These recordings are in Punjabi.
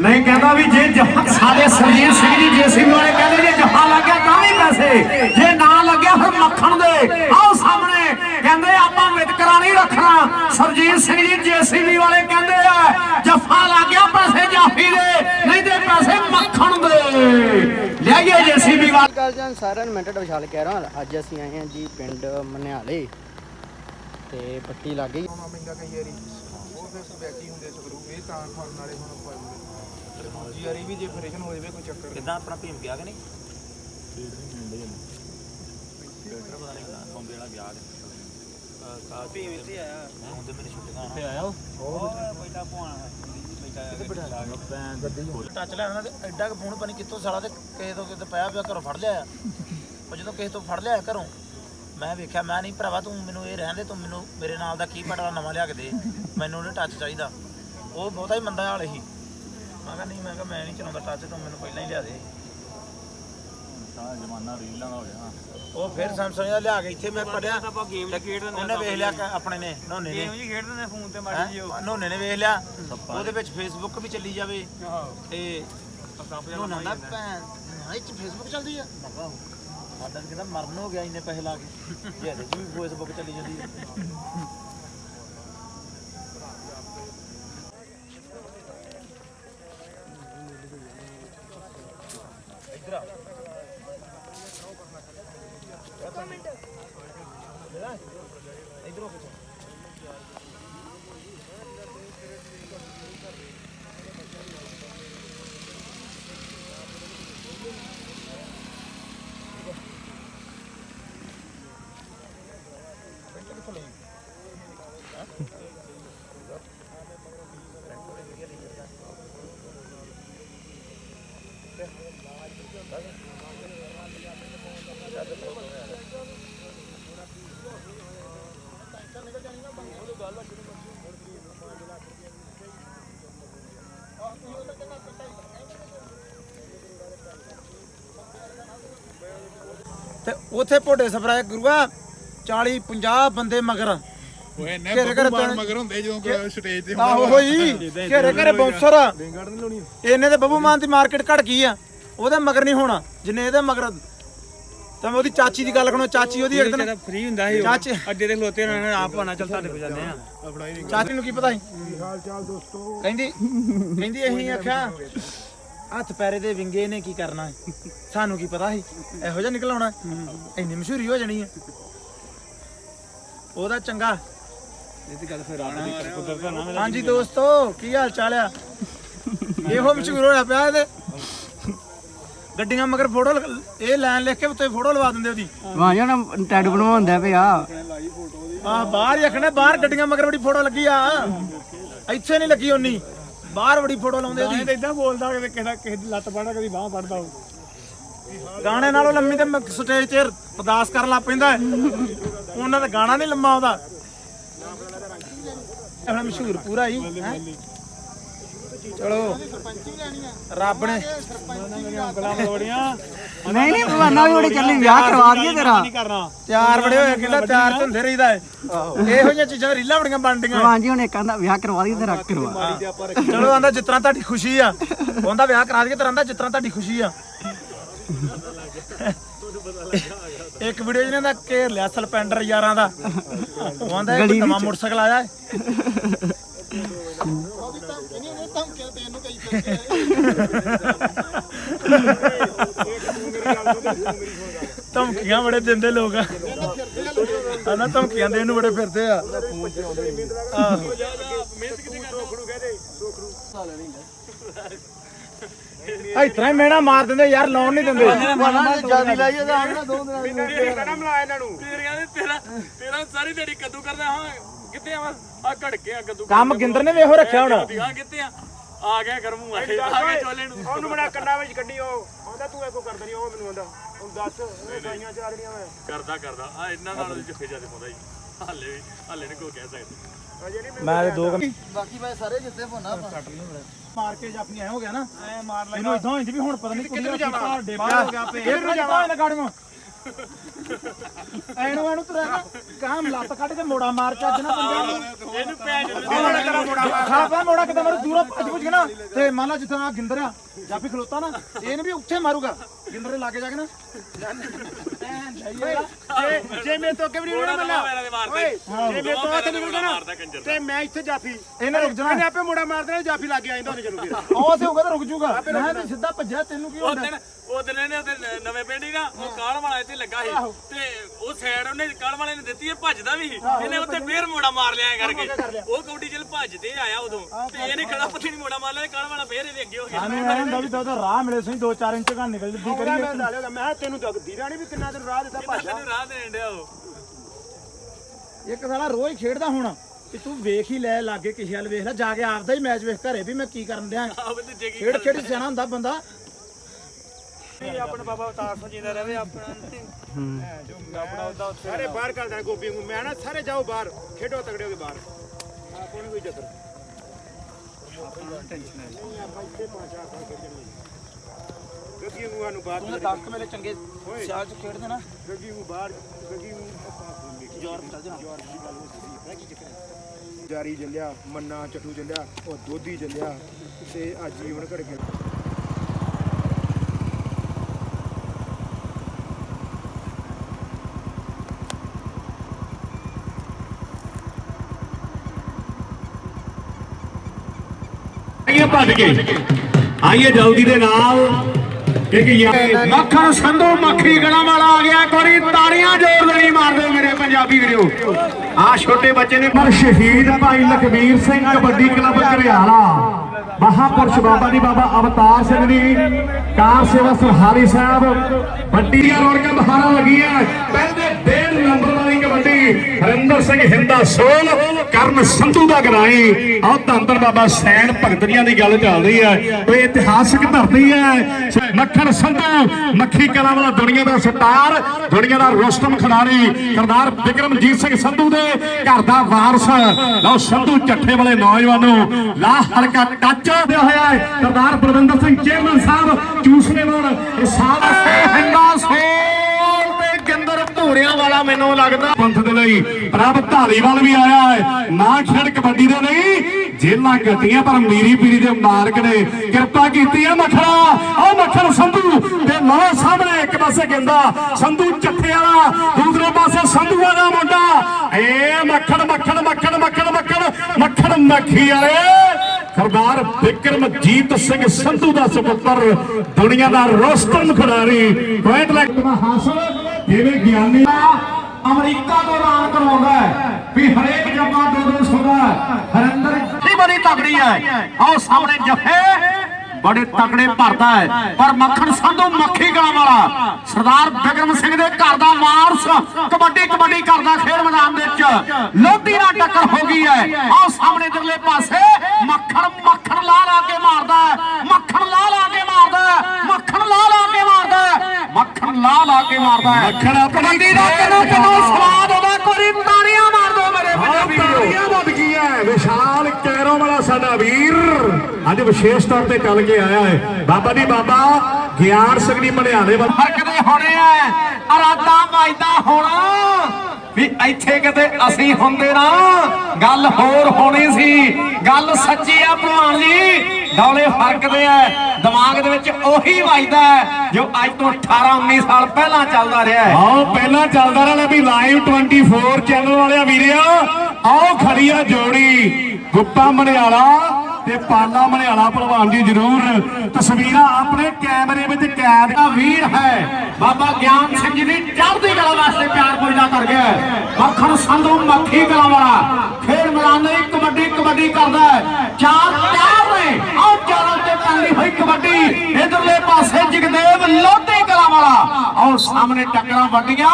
ਨਹੀਂ ਕਹਿੰਦਾ ਵੀ ਜੇ ਜਹਾਂ ਸਾਡੇ ਸਰਜੀਤ ਸਿੰਘ ਜੀ ਜੇਸੀਬੀ ਵਾਲੇ ਕਹਿੰਦੇ ਜੇ ਜਹਾਂ ਲੱਗਿਆ ਤਾਂ ਵੀ ਪੈਸੇ। ਜੇ ਨਾ ਲੱਗਿਆ ਫਿਰ ਮੱਖਣ ਦੇ। ਆਓ ਸਾਹਮਣੇ ਕਹਿੰਦੇ ਆਪਾਂ ਵਿਤਕਰਾ ਨਹੀਂ ਰੱਖਣਾ। ਸਰਜੀਤ ਸਿੰਘ ਜੀ ਜੇਸੀਬੀ ਵਾਲੇ ਕਹਿੰਦੇ ਆ ਜਫਾ ਲੱਗਿਆ ਪੈਸੇ ਜਾਫੀ ਦੇ ਨਹੀਂ ਤੇ ਪੈਸੇ ਮੱਖਣ ਦੇ। ਲਿਆਈਏ ਜੇਸੀਬੀ ਵਾਲੇ। ਗੱਲ ਜਾਂ ਸਾਰਿਆਂ ਨੂੰ ਮਿੰਟ ਵਿਸ਼ਾਲ ਕਹਿ ਰਹਾ ਅੱਜ ਅਸੀਂ ਆਏ ਹਾਂ ਜੀ ਪਿੰਡ ਮਨਿਆਲੇ। ਤੇ ਪੱਟੀ ਲੱਗ ਗਈ। ਪੈਂਦਾ ਕਈ ਵਾਰੀ ਉਹ ਫਿਰ ਹੁੰਦੇ ਸਕਰੂ ਇਹ ਤਾਂ ਫੜਨ ਵਾਲੇ ਹੁਣ ਪਾਉਂਦੇ ਦੂਜੀ ਵਾਰੀ ਵੀ ਜੇ ਫਰੇਸ਼ਨ ਹੋ ਜਾਵੇ ਕੋਈ ਚੱਕਰ ਨਹੀਂ। ਕਿਦਾਂ ਆਪਣਾ ਭੀਮ ਗਿਆ ਕਿ ਨਹੀਂ? ਬੰਬੇ ਵਾਲਾ ਗਿਆ ਕਾ ਭੀਮ ਇੱਥੇ ਆਇਆ। ਹੁਣ ਤੇ ਮੇਰੀ ਛੁੱਟੀਆਂ ਇੱਥੇ ਆਇਆ ਉਹ? ਬੈਠਾ ਭਵਾਨ ਟੱਚ ਲੈਣਾ ਤੇ ਐਡਾ ਕੁ ਫੋਨ ਪਣੀ ਕਿੱਥੋਂ ਸਾਲਾ ਤੇ ਕਿਸੇ ਤੋਂ ਕਿਤੇ ਪਿਆ ਪਿਆ ਘਰੋਂ ਫੜ ਲਿਆ ਉਹ ਜਦੋਂ ਕਿਸੇ ਤੋਂ ਫੜ ਲਿਆ ਘਰੋਂ ਮੈਂ ਵੇਖਿਆ ਮੈਂ ਨਹੀਂ ਭਰਾਵਾ ਤੂੰ ਮੈਨੂੰ ਇਹ ਰਹਿਣ ਦੇ ਤੂੰ ਮੈਨੂੰ ਮੇਰੇ ਨਾਲ ਦਾ ਕੀ ਪਟਾ ਨਵਾਂ ਲਿਆ ਕੇ ਦੇ। ਮੈਨੂੰ ਉਹਨੇ ਟੱਚ ਚਾਹੀਦਾ। ਉਹ ਬਹੁਤਾ ਹੀ ਮੰਦਾ ਹਾਲ ਸੀ। ਮੈਂ ਕਿਹਾ ਨਹੀਂ ਮੈਂ ਕਿਹਾ ਮੈਂ ਨਹੀਂ ਚਲਾਉਂਦਾ ਟੱਚ ਤੂੰ ਮੈਨੂੰ ਪਹਿਲਾਂ ਹੀ ਲਿਆ ਦੇ। ਸਾਰਾ ਜ਼ਮਾਨਾ ਰੀਲਾਂ ਦਾ ਹੋ ਗਿਆ ਉਹ ਫਿਰ ਸੈਮਸੰਗ ਦਾ ਲਿਆ ਕੇ ਇੱਥੇ ਮੈਂ ਪੜਿਆ। ਆਪਾਂ ਗੇਮ ਚ ਖੇਡਦੇ ਉਹਨੇ ਵੇਖ ਲਿਆ ਕਿ ਆਪਣੇ ਨੇ ਨੋਨੇ ਨੇ। ਜੀ ਖੇਡਦੇ ਨੇ ਫੋਨ ਤੇ ਹੈਂ? ਨੋਨੇ ਨੇ ਵੇਖ ਲਿਆ। ਉਹਦੇ ਵਿੱਚ ਫੇਸਬੁੱਕ ਵੀ ਚੱਲੀ ਜਾਵੇ। ਤੇ ਨੋਨਾ ਦਾ ਭੈਣ ਹਾਂ ਇਹ ਫੇਸਬੁੱਕ ਚੱਲਦੀ ਆ। ਸਾਡਾ ਕਹਿੰਦਾ ਮਰਨ ਹੋ ਗਿਆ ਇੰਨੇ ਪੈਸੇ ਲਾ ਕੇ। ਜੇ ਇਹਦੇ ਚ ਵੀ ਫੇਸਬੁੱਕ ਚੱਲੀ ਜਾਂਦੀ ਹੈ ਉਥੇ ਭੋਡੇ ਸਫਰਾ ਗੁਰੂਆ 40 50 ਬੰਦੇ ਮਗਰ। ਓਏ ਨੇ ਘੇਰੇ ਘੇਰੇ ਬੱਬੂ ਮਾਰ ਤਾਂ- ਮਗਰ ਹੁੰਦੇ ਜਦੋਂ ਕੋਈ ਸਟੇਜ ਤੇ ਆਹੋ ਹੋਈ ਘੇਰੇ ਘੇਰੇ ਬਾਉਂਸਰ ਇਹਨੇ ਤੇ ਬੱਬੂ ਮਾਨ ਦੀ ਮਾਰਕੀਟ ਘਟ ਗਈ ਆ। ਉਹਦੇ ਮਗਰ ਨਹੀਂ ਹੋਣਾ ਜਿੰਨੇ ਇਹਦੇ ਮਗਰ ਤਾਂ ਮੈਂ ਉਹਦੀ ਚਾਚੀ ਦੀ ਗੱਲ ਕਰਨੋਂ ਚਾਚੀ ਉਹਦੀ ਇੱਕ ਦਿਨ ਫ੍ਰੀ ਹੁੰਦਾ ਸੀ ਚਾਚੀ ਅੱਡੇ ਤੇ ਖਲੋਤੇ ਉਹਨਾਂ ਨੇ ਆਪ ਆਣਾ ਚੱਲ ਤੁਹਾਡੇ ਕੋਲ ਜਾਂਦੇ ਆ। ਚਾਚੀ ਨੂੰ ਕੀ ਪਤਾ ਸੀ? ਹਾਲ ਚਾਲ ਦੋਸਤੋ? ਕਹਿੰਦੀ ਕਹਿੰਦੀ ਅਸੀਂ ਆਖਿਆ ਹੱਥ ਪੈਰੇ ਦੇ ਵਿੰਗੇ ਨੇ ਕੀ ਕਰਨਾ ਹੈ? ਸਾਨੂੰ ਕੀ ਪਤਾ ਸੀ? ਇਹੋ ਜਿਹਾ ਨਿਕਲ ਆਉਣਾ ਇੰਨੀ ਮਸ਼ਹੂਰੀ ਹੋ ਜਾਣੀ ਹੈ। ਉਹਦਾ ਚੰਗਾ। ਇਹ ਤੇ ਗੱਲ ਫਿਰ ਆਣਾ ਕੁਦਰਤ ਦਾ ਨਾਮ ਹਾਂਜੀ ਦੋਸਤੋ ਕੀ ਹਾਲ ਚਾਲ ਆ? ਇਹੋ ਮਸ਼ਹੂਰ ਹੋਇਆ ਪਿਆ ਇਹਦੇ। ਗੱਡੀਆਂ ਮਗਰ ਫੋਟੋ ਇਹ ਲਾਈਨ ਲਿਖ ਕੇ ਉੱਤੇ ਫੋਟੋ ਲਵਾ ਦਿੰਦੇ ਉਹਦੀ। ਵਾਹ ਜਣਾ ਟੈਡ ਬਣਵਾਉਂਦਾ ਪਿਆ। ਆ ਬਾਹਰ ਹੀ ਆਖਣੇ ਬਾਹਰ ਗੱਡੀਆਂ ਮਗਰ ਬੜੀ ਫੋਟੋ ਲੱਗੀ ਆ। ਇੱਥੇ ਨਹੀਂ ਲੱਗੀ ਉਨੀ ਬਾਹਰ ਬੜੀ ਫੋਟੋ ਲਾਉਂਦੇ ਉਹਦੀ ਇਦਾਂ ਬੋਲਦਾ ਕਿ ਕਿਸੇ ਕਿਸੇ ਦੀ ਲੱਤ ਪੜਦਾ ਕਦੀ ਬਾਹ ਪੜਦਾ ਉਹ ਗਾਣੇ ਨਾਲੋਂ ਲੰਮੀ ਤੇ ਸਟੇਜ ਤੇ ਅਰਦਾਸ ਕਰਨ ਲੱਗ ਪੈਂਦਾ। ਉਹਨਾਂ ਦਾ ਗਾਣਾ ਨਹੀਂ ਲੰਮਾ ਆਉਂਦਾ ਇਹ ਮਸ਼ਹੂਰ ਪੂਰਾ ਹੀ ਹੈਂ? ਚਲੋ। ਰੱਬ ਨੇ ਗਲਾਂ ਮਲੋੜੀਆਂ ਨਹੀਂ ਨਹੀਂ ਬਹਾਨਾ ਵੀ ਬੜੇ ਚੱਲੀ ਵਿਆਹ ਕਰਵਾ ਦਈਏ ਤੇਰਾ। ਨਹੀਂ ਕਰਨਾ ਤਿਆਰ ਬੜੇ ਹੋਏ ਕਹਿੰਦਾ ਤਿਆਰ ਤਾਂ ਹੁੰਦੇ ਰਹੀਦਾ ਹੈ ਇਹੋ ਜਿਹੀਆਂ ਚੀਜ਼ਾਂ ਰੀਲਾਂ ਬੜੀਆਂ ਬਣਦੀਆਂ ਹਾਂਜੀ ਹੁਣ ਇੱਕ ਆਂਦਾ ਵਿਆਹ ਕਰਵਾ ਦਈਏ ਤੇਰਾ ਕਰਵਾ। ਚਲੋ ਆਂਦਾ ਜਿਸ ਤਰ੍ਹਾਂ ਤੁਹਾਡੀ ਖੁਸ਼ੀ ਆ ਉਹਦਾ ਵਿਆਹ ਕਰਾ ਦਈਏ ਤੇਰਾ ਆਂਦਾ ਜਿਸ ਤਰ੍ਹਾਂ ਤੁਹਾਡੀ ਖੁਸ਼ੀ ਆ। ਇੱਕ ਵੀਡੀਓ ਜਿਹਨਾਂ ਦਾ ਘੇਰ ਲਿਆ ਸਲਪੈਂਡਰ ਯਾਰਾਂ ਦਾ। ਉਹ ਆਂਦਾ ਇੱਕ ਨਵਾਂ ਮੋਟਰਸਾਈਕਲ ਆਇਆ ਹੈ। ਧਮਕੀਆਂ ਬੜੇ ਦਿੰਦੇ ਲੋਕ ਆ। ਨਾ ਧਮਕੀਆਂ ਦੇਣ ਨੂੰ ਬੜੇ ਫਿਰਦੇ ਆ। ਆਹੋ। ਆ ਇਤਰਾ ਹੀ ਮੇਣਾ ਮਾਰ ਦਿੰਦੇ ਯਾਰ ਲਾਉਣ ਨਹੀਂ ਦਿੰਦੇ। ਜਿਆਦੀ ਲਾਈ ਉਹਦਾ ਆਣਾ ਦੋ ਦਿਨਾਂ ਦੀ ਤੇਰਾ ਸਾਰੀ ਦਿਹਾੜੀ ਕੱਦੂ ਕਰਦਾ ਹਾਂ। ਕਿੱਥੇ ਆ ਆ ਘੜਕੇ ਆ ਕੱਦੂ ਕੰਮ ਗਿੰਦਰ ਨੇ ਵੇਖੋ ਰੱਖਿਆ ਹੁਣ। ਆ ਕਿੱਥੇ ਆ? ਆ ਗਿਆ ਕਰਮੂ ਆ ਗਿਆ ਆ ਗਿਆ ਚੋਲੇ ਨੂੰ। ਉਹਨੂੰ ਬਣਾ ਕੰਨਾਂ ਵਿੱਚ ਕੱਢੀ ਉਹ ਆਉਂਦਾ ਤੂੰ ਇਹੋ ਕਰਦਾ ਨਹੀਂ ਉਹ ਮੈਨੂੰ ਆਉਂਦਾ। ਹੁਣ ਦੱਸ ਉਹ ਸਾਈਆਂ ਚਾਰ ਰਹੀਆਂ ਮੈਂ। ਕਰਦਾ ਕਰਦਾ। ਆ ਇਹਨਾਂ ਨਾਲ ਜੱਫੇ ਜਿਆਦੇ ਪਾਉਂਦਾ ਜੀ। ਹਾਲੇ ਵੀ ਹਾਲੇ ਨੇ ਕੋਈ ਕਹਿ ਸਕਦੇ। ਮੈਂ ਤੇ ਦੋ ਬਾਕੀ ਮੈਂ ਸਾਰੇ ਜਿੱਤੇ ਭੋਨਾ ਮਾਰ ਕੇ ਜਾਪੀ ਐ ਹੋ ਗਿਆ ਨਾ। ਐ ਮਾਰ ਲੈ ਇਹਨੂੰ ਇਦਾਂ ਹੁੰਦੀ ਵੀ ਹੁਣ ਪਤਾ ਨਹੀਂ ਕੁੜੀ ਦਾ ਭਾਰ ਡੇ ਪਿਆ। ਹੋ ਗਿਆ ਪੇ ਇਹ ਨੂੰ ਜਾਵਾ ਇਹਨਾਂ ਐਨੂੰ ਐਨੂੰ ਤਰਾ ਕਾਮ ਲੱਤ ਕੱਢ ਕੇ ਮੋੜਾ ਮਾਰ ਚੱਜ ਨਾ ਪੰਜਾਂ ਨੂੰ ਇਹਨੂੰ ਭੈਣ ਚੋਦ ਮੋੜਾ ਕਰਾ ਮੋੜਾ ਖਾ ਪਾ ਮੋੜਾ ਕਿਤੇ ਮੈਨੂੰ ਦੂਰੋਂ ਭੱਜ ਭੁੱਜ ਕੇ ਨਾ ਤੇ ਮੰਨ ਲਾ ਜਿੱਥੇ ਆ ਗਿੰਦਰ ਆ ਜਾਫੀ ਖਲੋਤਾ ਨਾ ਇਹਨੇ ਵੀ ਉੱਥੇ ਮਾਰੂਗਾ। ਗਿੰਦਰ ਦੇ ਲਾਗੇ ਜਾ ਕੇ ਨਾ। ਜੇ ਜੇ ਮੇਰੇ ਤੋਂ ਅੱਗੇ ਵੀ ਨਹੀਂ ਮਿਲਣਾ ਓਏ ਜੇ ਮੇਰੇ ਤੋਂ ਹੱਥ ਨਿਕਲ ਗਿਆ ਨਾ ਤੇ ਮੈਂ ਇੱਥੇ ਜਾਫੀ ਇਹਨੇ ਰੁਕ ਜਾਣਾ ਇਹਨੇ ਆਪੇ ਮੁੰਡਾ ਮਾਰ ਦੇਣਾ ਜਾਫੀ ਲੱਗ ਗਿਆ ਇਹਦਾ ਉਹਨੇ ਚਲੋ ਫਿਰ ਉਹ ਸੇ ਹੋਊਗਾ ਤਾਂ ਰੁਕ ਜੂਗਾ। ਮੈਂ ਤੇ ਸਿੱਧਾ ਭੱਜਿਆ ਤੈਨੂੰ ਕੀ ਉਹ ਹੁੰਦਾ ਦਿਨ ਉਹ ਦਿਨ ਇਹਨੇ ਉਹਦੇ ਨ- ਨਵੇਂ ਪਿੰਡ ਨਾ ਉਹ ਕਾਲ ਵਾਲਾ ਇੱਥੇ ਲੱਗਾ ਸੀ। ਤੇ ਉਹ ਸਾਈਡ ਉਹਨੇ ਕਾਲ ਵਾਲੇ ਨੇ ਦਿੱਤੀ ਇਹ ਭੱਜਦਾ ਵੀ ਸੀ। ਇਹਨੇ ਉੱਥੇ ਫੇਰ ਮੋੜਾ ਮਾਰ ਲਿਆ ਐਂ ਕਰਕੇ। ਉਹ ਕਬੱਡੀ ਚੱਲ ਭੱਜਦੇ ਆਇਆ ਉਦੋਂ। ਤੇ ਇਹਨੇ ਖੜਾ ਪੱਤੀ ਨਹੀਂ ਮੋੜਾ ਮਾਰ ਲਿਆ ਕਾਲ ਵਾਲਾ ਫੇਰ ਇਹਦੇ ਅੱਗੇ ਹੋ ਗਿਆ। ਸਾਨੂੰ ਐਂ ਹੁੰਦਾ ਵੀ ਉਹਦਾ ਰਾਹ ਮਿਲੇ ਸਹੀ 2-4 ਇੰਚ ਘਾ ਨਿਕਲ ਜਦੀ ਉਹਦਾ ਕਰੀਏ ਮੈਂ ਲਾ ਲਿਆ ਮੈਂ ਕਿਹਾ ਤੈਨੂੰ ਰਾਣੀ ਵੀ ਕਿੰਨਾ ਦਿਨ ਰਾਹ ਦਿੱਤਾ ਭਾਸ਼ਾ ਤੈਨੂੰ ਰਾਹ ਦੇਣ ਡਿਆ ਉਹ? ਇੱਕ ਸਾਲਾ ਰੋਜ਼ ਖੇਡਦਾ ਹੁਣ ਕਿ ਤੂੰ ਵੇਖ ਹੀ ਲੈ ਲਾਗੇ ਕਿਸੇ ਵੱਲ ਵੇਖ ਲੈ ਜਾ ਕੇ ਆਪਦਾ ਹੀ ਮੈਚ ਵੇਖ ਘਰੇ ਵੀ ਮੈਂ ਕੀ ਕਰਨ ਦਿਆਂ ਆਪ ਤੇ ਜਗੀ ਖੇਡ ਖੇਡ। ਸਿਆਣਾ ਹੁੰਦਾ ਬੰਦਾ। ਆਪਣਾ ਬਾਬਾ ਅਵਤਾਰ ਸਿੰਘ ਜੀ ਦਾ ਰਵੇ ਆਪਣਾ ਆਪਣਾ ਉਹਦਾ ਸਾਰੇ ਬਾਹਰ ਕਰ ਦੇਣਾ ਗੋਪੀ ਨੂੰ ਮੈਂ ਨਾ ਸਾਰੇ ਜਾਓ ਬਾਹਰ ਖੇਡੋ ਤਗੜੇ ਹੋ ਕੇ ਬਾਹਰ। ਆਪੋ ਨਹੀਂ ਕੋਈ ਚੱਕਰ। ਗੱਗੀ ਨੂੰ ਸਾਨੂੰ ਬਾਹਰ ਤੂੰ ਦਸਤ ਮੇਰੇ ਚੰਗੇ ਸਿਆਲ ਚ ਖੇਡਦੇ ਨਾ। ਗੱਗੀ ਨੂੰ ਬਾਹਰ ਗੱਗੀ ਨੂੰ ਆਪਾਂ ਯੂਰਪ ਚੱਲ ਜਾਣਾ ਯੂਰਪ ਦੀ ਗੱਲ ਹੋ ਸਕਦੀ ਹੈ ਕੀ ਚੱਕਰ ਹੈ? ਜਾਰੀ ਚੱਲਿਆ ਮੰਨਾ ਚਟੂ ਚੱਲਿਆ ਉਹ ਦੋਧੀ ਚੱਲਿਆ ਤੇ ਅੱਜ ਜੀਵਨ ਘੜ ਗਿਆ। ਭੱਜ ਕੇ। ਆਈਏ ਜਲਦੀ ਦੇ ਨਾਲ। ਮੱਖਣ ਸੰਧੂ ਮੱਖੀ ਗਣਾ ਵਾਲਾ ਆ ਗਿਆ। ਕੋਰੀ ਤਾੜੀਆਂ ਜ਼ੋਰ ਦੇਣੀ ਮਾਰਦੇ ਮੇਰੇ ਪੰਜਾਬੀ ਵੀਰੋ। ਆ ਛੋਟੇ ਬੱਚੇ ਨੇ ਪਰ ਸ਼ਹੀਦ ਭਾਈ ਲਖਵੀਰ ਸਿੰਘ ਕਬੱਡੀ ਕਲੱਬ ਘਰਿਆਲਾ। ਮਹਾਪੁਰਸ਼ ਬਾਬਾ ਦੀ ਬਾਬਾ ਅਵਤਾਰ ਸਿੰਘ ਦੀ ਕਾਰ ਸੇਵਾ ਸਰਹਾਰੀ ਸਾਹਿਬ। ਵੱਡੀ ਦੀਆਂ ਰੌਣਕਾਂ ਬਹਾਰਾਂ ਲੱਗੀਆਂ ਪਹਿਲੇ ਡੇਢ ਨੰਬਰ ਵਾਲੀ ਕਬੱਡੀ ਹਰਿੰਦਰ ਸਿੰਘ ਹਿੰਦਾ ਸੋਲ, ਕਰਨ ਸੰਧੂ ਦਾ ਗਰਾਈ। ਆਹ ਧੰਨ ਬਾਬਾ ਸੈਨ ਭਗਤਰੀਆਂ ਦੀ ਗੱਲ ਚੱਲਦੀ ਹੈ। ਕੋਈ ਇਤਿਹਾਸਕ ਧਰਤੀ ਹੈ। ਮੱਖਣ ਸੰਧੂ, ਮੱਖੀ ਕਲਾ ਵਾਲਾ ਦੁਨੀਆ ਦਾ ਸਟਾਰ ਦੁਨੀਆ ਦਾ ਰੋਸਟਮ ਖਿਡਾਰੀ, ਸਰਦਾਰ ਵਿਕਰਮਜੀਤ ਸਿੰਘ ਸੰਧੂ ਦੇ ਘਰ ਦਾ ਵਾਰਸ। ਲਓ ਸੰਧੂ ਚੱਠੇ ਵਾਲੇ ਨੌਜਵਾਨੋ ਲਾ ਹਲਕਾ ਟੱਚ ਦੇ ਹੋਇਆ ਹੈ। ਸਰਦਾਰ ਬਲਵਿੰਦਰ ਸਿੰਘ ਚੇਅਰਮੈਨ ਸਾਹਿਬ ਚੂਸਨੇ ਵਾਲ, ਇਹ ਸਾਰਾ ਹਿੰਦਾ ਸੋਲ। ਧੂੜਿਆਂ ਵਾਲਾ ਮੈਨੂੰ ਲੱਗਦਾ ਪੰਥ ਦੇ ਲਈ ਪ੍ਰਭ ਢਾਲੀਵਾਲ ਵੀ ਆਇਆ ਹੈ। ਨਾ ਖੇਡ ਕਬੱਡੀ ਦੇ ਲਈ ਜੇਲਾਂ ਕੱਟੀਆਂ ਪਰ ਮੀਰੀ ਪੀਰੀ ਦੇ ਮਾਰਕ ਨੇ ਕਿਰਪਾ ਕੀਤੀ ਹੈ ਮੱਖਣਾ। ਉਹ ਮੱਖਣ ਸੰਧੂ ਤੇ ਲੋ ਸਾਹਮਣੇ ਇੱਕ ਪਾਸੇ ਗਿੰਦਾ। ਸੰਧੂ ਚੱਠੇ ਵਾਲਾ ਦੂਸਰੇ ਪਾਸੇ ਸੰਧੂਆ ਦਾ ਮੁੰਡਾ। ਏ ਮੱਖਣ ਮੱਖਣ ਮੱਖਣ ਮੱਖਣ ਮੱਖਣ ਮੱਖਣ ਮੱਖੀ ਵਾਲੇ। ਸਰਦਾਰ ਵਿਕਰਮਜੀਤ ਸਿੰਘ ਸੰਧੂ ਦਾ ਸੁਪੁੱਤਰ ਦੁਨੀਆ ਦਾ ਰੋਸਟਮ ਖਿਡਾਰੀ ਪੁਆਇੰਟ ਲੱਗ ਹਾਸਲ ਜਿਵੇਂ ਗਿਆਨੀ ਅਮਰੀਕਾ ਤੋਂ ਐਲਾਨ ਕਰਵਾਉਂਦਾ ਹੈ, ਵੀ ਹਰੇਕ ਜੱਫਾ ਦੋ ਦੋ ਹਰਿੰਦਰ ਕੀ ਬੜੀ ਤਗੜੀ ਹੈ। ਆਓ ਸਾਹਮਣੇ ਜੱਫੇ, ਬੜੇ ਤਗੜੇ ਭਰਦਾ ਹੈ, ਪਰ ਮੱਖਣ ਸੰਧੂ ਮੱਖੀ ਗਲਾ ਵਾਲਾ, ਸਰਦਾਰ ਬਿਕਰਮ ਸਿੰਘ ਦੇ ਘਰ ਦਾ ਵਾਰਸ ਕਬੱਡੀ ਕਬੱਡੀ ਕਰਦਾ ਖੇਡ ਮੈਦਾਨ ਦੇ ਵਿੱਚ। ਲੋਧੀ ਨਾਲ ਟੱਕਰ ਹੋ ਗਈ ਹੈ। ਆਓ ਸਾਹਮਣੇ ਇਧਰਲੇ ਪਾਸੇ, ਮੱਖਣ ਮੱਖਣ ਲਾ ਲਾ ਕੇ ਮਾਰਦਾ ਹੈ, ਮੱਖਣ ਲਾ ਲਾ ਕੇ ਮਾਰਦਾ ਹੈ, ਮੱਖਣ ਲਾ ਲਾ ਕੇ ਮਾਰਦਾ ਮੱਖਣ ਲਾ ਲਾ ਕੇ ਮਾਰਦਾ ਹੈ। ਮੱਖਣ ਆਪਣੀ ਦਾ ਕਿੰਨਾ ਕਿੰਨਾ ਸਵਾਦ ਉਹਦਾ ਕੋਈ ਤਾੜੀਆਂ ਮਾਰ ਦੋ ਮੇਰੇ ਪੰਜਾਬੀ ਤਾੜੀਆਂ ਵੱਧ ਗਈਆਂ। ਵਿਸ਼ਾਲ ਕੈਰੋ ਵਾਲਾ ਸਾਡਾ ਵੀਰ। ਅੱਜ ਵਿਸ਼ੇਸ਼ ਤੌਰ ਤੇ ਚੱਲ ਕੇ ਆਇਆ ਹੈ। ਬਾਬਾ ਜੀ ਬਾਬਾ ਗਿਆਨ ਸਿੰਘ ਦੀ ਮਣਿਆਲੇ ਵੱਲ। ਹਰਕਦੇ ਹੋਣੇ ਆ ਅਰਾਦਾ ਵਾਜਦਾ ਹੋਣਾ। ਵੀ ਇੱਥੇ ਕਿਤੇ ਅਸੀਂ ਹੁੰਦੇ ਨਾ ਗੱਲ ਹੋਰ ਹੋਣੀ ਸੀ। ਗੱਲ ਸੱਚੀ ਆ ਭਲਵਾਨ ਜੀ। ਡੌਲੇ ਫਰਕਦੇ ਆ। ਦਿਮਾਗ ਦੇ ਵਿੱਚ ਉਹੀ ਵੱਜਦਾ ਹੈ ਜੋ ਅੱਜ ਤੋਂ 18 19 ਸਾਲ ਪਹਿਲਾਂ ਚੱਲਦਾ ਰਿਹਾ ਹੈ। ਆਓ, ਪਹਿਲਾਂ ਚੱਲਦਾ ਰਿਹਾ ਵੀ ਲਾਈਵ 24 ਚੈਨਲ ਵਾਲਿਆ ਵੀਰਿਆ ਆਓ ਖੜੀ ਜੋੜੀ। ਗੁੱਪਾ ਮਣਿਆਲਾ ਤੇ ਪਾਲਾ ਮਣਿਆਲਾ ਭਲਵਾਨ ਜੀ ਜ਼ਰੂਰ। ਤਸਵੀਰਾਂ ਆਪਣੇ ਕੈਮਰੇ ਵਿੱਚ ਕੈਦ ਦਾ ਵੀਰ ਹੈ। ਬਾਬਾ ਗਿਆਨ ਸਿੰਘ ਜੀ ਦੀ ਚੜ੍ਹਦੀ ਕਲਾ ਵਾਸਤੇ ਪਿਆਰ ਪੁੱਜਦਾ ਕਰ ਗਿਆ ਮੱਖਣ ਸੰਧੂ ਮੱਖੀ ਕਲਾ ਵਾਲਾ। ਖੇਡ ਮੈਦਾਨ ਦੇ ਕਬੱਡੀ ਕਬੱਡੀ ਕਰਦਾ ਹੈ। ਚਾਰ ਚਾਰ ਨੇ ਆਹ ਚਾਰਾਂ ਤੇ ਚੱਲਦੀ ਹੋਈ ਕਬੱਡੀ ਇਧਰਲੇ ਪਾਸੇ ਜਗਦੇਵ ਲੋਧੀ ਕਲਾ ਵਾਲਾ ਆਹ ਸਾਹਮਣੇ ਟੱਕਰਾਂ ਵੱਡੀਆਂ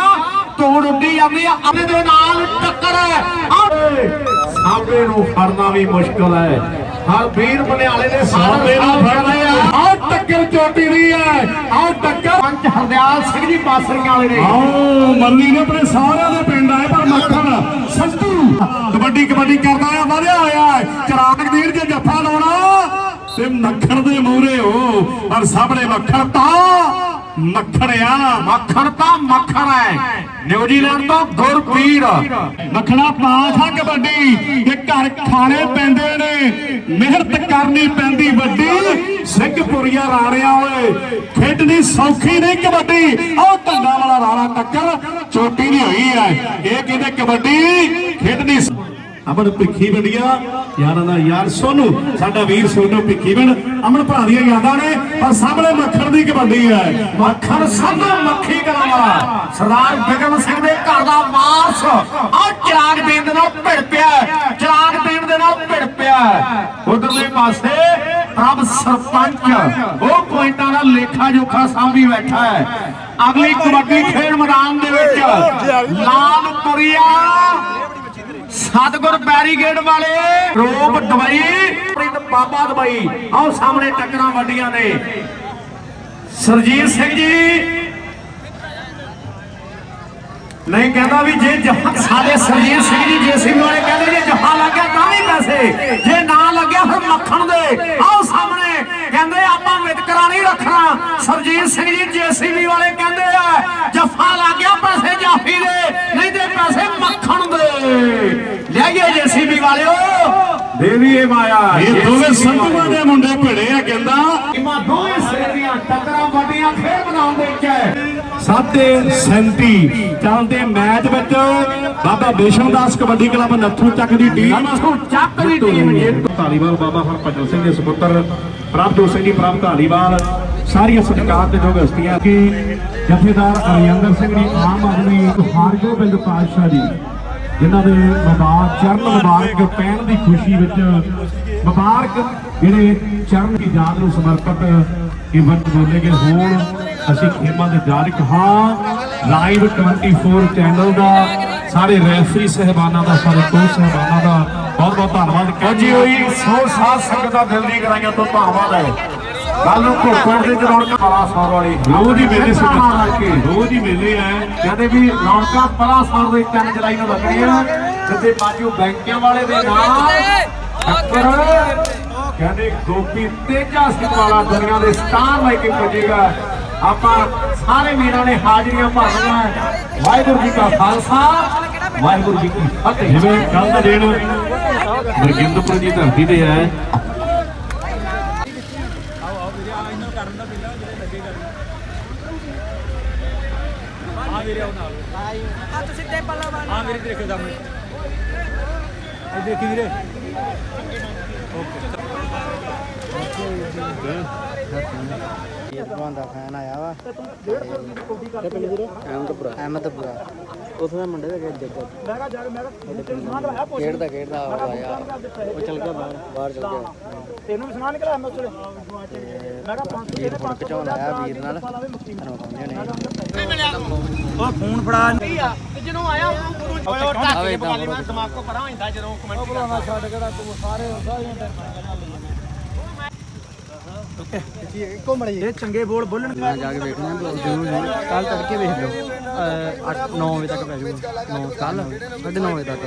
ਤੋੜ ਉੱਡੀ ਜਾਂਦੀ ਆ ਆਪਣੇ ਦੇ ਨਾਲ ਟੱਕਰ ਹੈ। ਸਾਹਮਣੇ ਨੂੰ ਫੜਨਾ ਵੀ ਮੁਸ਼ਕਲ ਹੈ। ਹਰ ਵੀਰ ਬਨਿਆਲੇ ਦੇ ਸਾਹਮਣੇ ਨੂੰ ਫੜਦੇ ਆ। ਆਹ ਟੱਕਰ ਚੋਟੀ ਦੀ ਹੈ। ਆਹ ਟੱਕਰ ਪੰਚ ਹਰਦਿਆਲ ਸਿੰਘ ਜੀ ਬਾਸਰੀਆਂ ਵਾਲੇ ਨੇ। ਆਓ ਮੰਨੀ ਨੇ ਆਪਣੇ ਸਾਰਿਆਂ ਦੇ ਪਿੰਡ ਆਏ ਪਰ ਮੱਖਣ ਸੰਧੂ ਕਬੱਡੀ ਕਬੱਡੀ ਕਰਦਾ ਆ ਵਧਿਆ ਹੋਇਆ ਹੈ। ਚਰਾਗ ਵੀਰ ਜੇ ਜੱਫਾ ਲਾਉਣਾ ਤੇ ਮੱਖਣ ਦੇ ਮੂਹਰੇ ਹੋ ਪਰ ਸਾਹਮਣੇ ਮੱਖਣ ਤਾਂ ਮੱਖਣ ਮੱਖਣ ਤਾਂ ਮੱਖਣ ਹੈ ਨਿਊਜ਼ੀਲੈਂਡ ਤੋਂ ਗੁਰਪੀਰ। ਮੱਖਣਾ ਪਾਠਾ ਕਬੱਡੀ ਕਿ ਘਰ ਖਾਣੇ ਪੈਂਦੇ ਨੇ। ਮਿਹਨਤ ਕਰਨੀ ਪੈਂਦੀ ਵੱਡੀ। ਸਿੰਘਪੁਰੀਆ ਰਾਣਿਆ ਓਏ। ਖੇਡਣੀ ਸੌਖੀ ਨਹੀਂ ਕਬੱਡੀ। ਉਹ ਢੰਗਾ ਵਾਲਾ ਰਾਣਾ ਟੱਕਰ ਚੋਟੀ ਨਹੀਂ ਹੋਈ ਹੈ ਇਹ ਕਹਿੰਦੇ ਕਬੱਡੀ? ਖੇਡਣੀ ਅਮਨ ਭਿੱਖੀ ਵੰਡੀਆਂ। ਯਾਰਾਂ ਦਾ ਯਾਰ ਸੋਨੂ, ਸਾਡਾ ਵੀਰ ਸੋਨੂ ਭਿੱਖੀ ਵੰਡ। ਅਮਨ ਭਰਾ ਦੀਆਂ ਯਾਦਾਂ ਨੇ, ਪਰ ਸਾਹਮਣੇ ਮੱਖਣ ਦੀ ਕਬੱਡੀ ਹੈ। ਮੱਖਣ ਸੰਧੂ ਮੱਖੀ ਕਰਾਂ ਸਰਦਾਰ ਬਿਕਮ ਸਿੰਘ ਦੇ ਘਰ ਦਾ ਵਾਰਸ। ਆ ਚਿਰਾਗ ਦੇਣ ਦੇ ਨਾਲ ਭਿੜ ਪਿਆ ਚਿਰਾਗ ਦੇਣ ਦੇ ਨਾਲ ਭਿੜ ਪਿਆ ਉਧਰਲੇ ਪਾਸੇ ਪ੍ਰਭ ਸਰਪੰਚ, ਉਹ ਪੁਆਇੰਟਾਂ ਦਾ ਲੇਖਾ ਜੋਖਾ ਸਾਂਭੀ ਬੈਠਾ ਹੈ। ਅਗਲੀ ਕਬੱਡੀ ਖੇਡ ਮੈਦਾਨ ਦੇ ਵਿੱਚ ਲਾਲਪੁਰੀਆ ਸਤਗੁਰ ਬੈਰੀਗੇਡ ਵਾਲੇ ਰੂਪ ਦਵਾਈ। ਪ੍ਰਿੰਦ ਬਾਬਾ ਦਵਾਈ। ਆਓ ਸਾਹਮਣੇ ਟੱਕਰਾਂ ਵੱਡੀਆਂ ਨੇ ਸਰਜੀਤ ਸਿੰਘ ਜੀ। ਨਹੀਂ ਕਹਿੰਦਾ ਵੀ ਜੇ ਜਹਾਂ ਸਾਡੇ ਸਰਜੀਤ ਸਿੰਘ ਜੀ ਜੇਸੀਬੀ ਵਾਲੇ ਕਹਿੰਦੇ ਜੇ ਜਹਾਂ ਲੱਗਿਆ ਤਾਂ ਵੀ ਪੈਸੇ। ਜੇ ਨਾ ਲੱਗਿਆ ਫਿਰ ਮੱਖਣ ਦੇ। ਆਓ ਸਾਹਮਣੇ। ਕਹਿੰਦੇ ਆਪਾਂ ਵਿਤਕਰਾ ਨਹੀਂ ਰੱਖਣਾ। ਸਰਜੀਤ ਸਿੰਘ ਜੀ ਜੇਸੀਬੀ ਵਾਲੇ ਕਹਿੰਦੇ ਆ ਜਫਾ ਲੱਗਿਆ ਪੈਸੇ ਜਾਫੀ ਦੇ ਨਹੀਂ ਤੇ ਪੈਸੇ ਮੱਖਣ ਦੇ ਲਿਆਈਏ ਜੇਸੀਬੀ ਵਾਲਿਓ ਦੇਵੀ ਇਹ ਮਾਇਆ ਇਹ ਦੋਵੇਂ ਸੰਧੂਆਂ ਦੇ ਮੁੰਡੇ ਭਿੜੇ ਆ ਕਹਿੰਦਾ ਇਮਾ ਦੋਵੇਂ ਸਿਰੇ ਦੀਆਂ ਟੱਕਰਾਂ ਵੱਡੀਆਂ ਫੇਰ ਬਣਾਉਣ ਦੇ ਵਿੱਚ ਹੈ। ਸਾਤੇ 37 ਚੱਲਦੇ ਮੈਚ ਵਿੱਚ ਬਾਬਾ ਬੇਸ਼ਮ ਦਾਸ ਕਬੱਡੀ ਕਲੱਬ ਨੱਥੂ ਚੱਕ ਦੀ ਟੀਮ। ਨੱਥੂ ਚੱਕ ਦੀ ਟੀਮ ਧਾਲੀਵਾਲ ਬਾਬਾ ਹਰਭਜਨ ਸਿੰਘ ਦੇ ਸੁਪੁੱਤਰ ਪ੍ਰਭਜੋਤ ਸਿੰਘ ਜੀ ਪ੍ਰਭ ਧਾਲੀਵਾਲ। ਸਾਰੀਆਂ ਸਤਿਕਾਰ ਤੇ ਯੋਗ ਹਸਤੀਆਂ ਕਿ ਜਥੇਦਾਰ ਅਰਿੰਦਰ ਸਿੰਘ ਜੀ ਆਮ ਆਦਮੀ ਹਾਰਗੋ ਪਿੰਡ ਪਾਤਸ਼ਾਹ ਜੀ। ਜਿਨ੍ਹਾਂ ਦੇ ਮੁਬਾਰਕ ਚਰਨ ਮੁਬਾਰਕ ਪੈਣ ਦੀ ਖੁਸ਼ੀ ਵਿੱਚ ਮੁਬਾਰਕ ਜਿਹੜੇ ਚਰਨ ਦੀ ਯਾਦ ਨੂੰ ਸਮਰਪਿਤ ਇਹ ਵਕਤ ਬੋਲੇ ਗਏ। ਹੋਣ ਅਸੀਂ ਖੇਮਾਂ ਦੇ ਜਾਰਕ ਹਾਂ। ਲਾਈਵ 24 ਚੈਨਲ ਦਾ ਸਾਰੇ ਰੈਫਰੀ ਸਹਿਬਾਨਾਂ ਦਾ ਸਾਰੇ ਕੋਚ ਸਹਿਬਾਨਾਂ ਦਾ ਬਹੁਤ ਬਹੁਤ ਧੰਨਵਾਦ। ਕਹਿੰਦੀ ਹੋਈ ਸੋ ਸਾਧ ਸੰਗਤ ਦਾ ਦਿਲ ਦੀ ਕਰਾਈਆਂ ਤੋਂ ਧੰਨਵਾਦ ਹੈ। ਕੱਲ ਨੂੰ ਘੋਕੜ ਦੇ ਰੌਣਕਾਂ ਪਰਾ ਸਾਰ ਵਾਲੀ। ਰੋਜ਼ ਹੀ ਮੇਲੇ ਸੀ ਰੋਜ਼ ਹੀ ਮੇਲੇ ਆ ਕਹਿੰਦੇ ਵੀ ਰੌਣਕਾਂ ਪਰਾ ਸਾਰ ਦੇ 3 ਜੁਲਾਈ ਨੂੰ ਲੱਗਣੀਆਂ ਜਿੱਥੇ ਬਾਜੂ ਬੈਂਕਿਆਂ ਵਾਲੇ ਦੇ ਨਾਲ ਟੱਕਰ ਕਹਿੰਦੇ ਗੋਪੀ ਤੇਜਾ ਸਿੰਘ ਵਾਲਾ ਦੁਨੀਆ ਦੇ ਸਟਾਰ ਲੈ ਕੇ ਪੁੱਜੇਗਾ ਆਪਾਂ ਸਾਰੇ ਵੀਰਾਂ ਨੇ ਹਾਜ਼ਰੀਆਂ ਭਰਨੀਆਂ ਵਾਹਿਗੁਰੂ ਜੀ ਕਾ ਖਾਲਸਾ ਵਾਹਿਗੁਰੂ ਜੀ ਕੀ ਫਤਿਹ। ਜਿਵੇਂ ਕੱਲ ਦਾ ਦਿਨ ਬਰਗਿੰਦਪੁਰ ਦੀ ਧਰਤੀ ਤੇ ਹੈ। ਵੀਰੇ ਉਹ ਨਾਲ। ਆ ਤੁਸੀਂ ਤੇ ਪੱਲਾ ਵਾਲਾ ਹਾਂ ਵੀਰੇ ਦੇਖੋ ਸਾਹਮਣੇ। ਇਹ ਦੇਖੀ ਵੀਰੇ। ਓਕੇ। ਭਲਵਾਨ ਦਾ ਫੈਨ ਆਇਆ ਵਾ। ਅਹਿਮਦਪੁਰਾ। ਅਹਿਮਦਪੁਰਾ। ਉਥੋਂ ਦੇ ਮੁੰਡੇ ਦਾ ਖੇਡ ਦੇਖੋ ਮੈਂ ਕਿਹਾ ਜਾ ਮੈਂ ਕਿਹਾ ਖੇਡਦਾ ਖੇਡਦਾ ਆਇਆ ਉਹ ਚਲ ਗਿਆ ਬਾਹਰ। ਬਾਹਰ ਚਲ ਗਿਆ। ਤੈਨੂੰ ਵੀ ਸੁਣਾ ਨਿਕਲਿਆ ਮੈਂ ਉਸਲੇ। ਮੈਂ ਕਿਹਾ 500 ਵੀਰ ਹੁਣ ਖਿਚਾਉਣ ਆਇਆ ਵੀਰ ਨਾਲ। ਉਹ ਫੋਨ ਫੜਾ ਆਵੇ ਤਾਂ ਦਿਮਾਗ ਕੋ ਪਰਾਂ ਹੁੰਦਾ ਜਦੋਂ ਕਮੈਂਟ ਮੈਂ ਛੱਡ ਕੇ ਤੂੰ ਸਾਰੇ ਸਾਰੀਆਂ ਘੁੰਮਣ ਇਹ ਚੰਗੇ ਬੋਲ ਬੋਲਣ। ਮੈਂ ਜਾ ਕੇ ਵੇਖਣਾ ਬਲੌਗ ਜ਼ਰੂਰ ਜੀ ਕੱਲ ਤੜਕੇ ਵੇਖ ਲਓ। 8 9 ਵਜੇ ਤੱਕ ਪੈ ਜਾਊਗਾ। 9 ਕੱਲ 9:30 ਵਜੇ ਤੱਕ।